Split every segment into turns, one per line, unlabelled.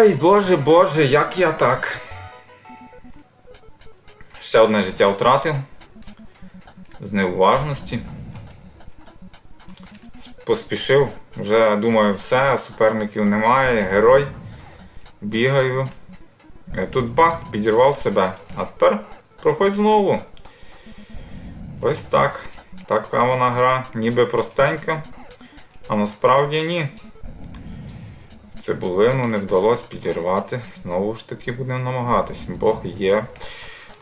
Ой, боже, боже, як я так. Ще одне життя втратив. З неуважності. Поспішив. Вже думаю, все, суперників немає, герой. Бігаю. Е, Тут бах, підірвав себе. А тепер проходь знову. Ось так. Така вона гра, ніби простенька, а насправді ні. Цибулину не вдалося підірвати. Знову ж таки будемо намагатись. Бог є.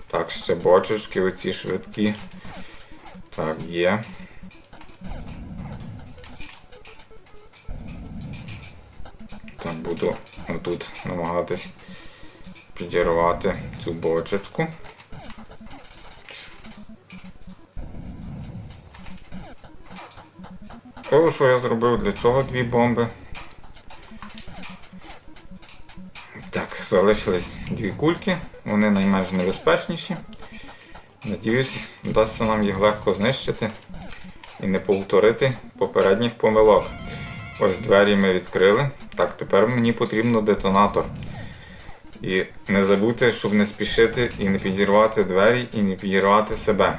Так, ще бочечки, оці швидкі. Так, є. Так, буду отут намагатись підірвати цю бочечку. О, що я зробив? Для чого дві бомби? Так, залишились дві кульки, вони найменш небезпечніші. Надіюсь, вдасться нам їх легко знищити і не повторити попередніх помилок. Ось двері ми відкрили. Так, тепер мені потрібно детонатор. І не забудьте, щоб не спішити і не підірвати двері, і не підірвати себе.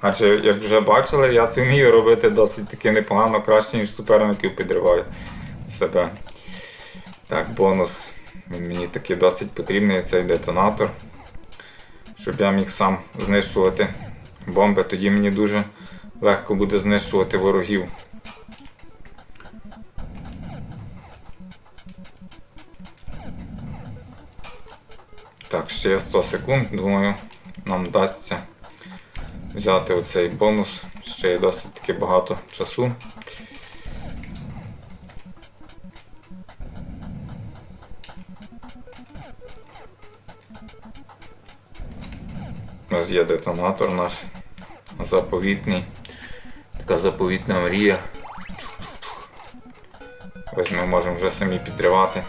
Адже, як вже бачили, я це вмію робити досить таки непогано, краще, ніж суперників підриваю себе. Так, бонус. Він мені таки досить потрібний цей детонатор. Щоб я міг сам знищувати бомби, тоді мені дуже легко буде знищувати ворогів. Так, ще 100 секунд, думаю, нам вдасться взяти оцей бонус. Ще є досить таки багато часу. У нас є детонатор наш заповітний. Така заповітна мрія. Ось ми можемо вже самі підривати.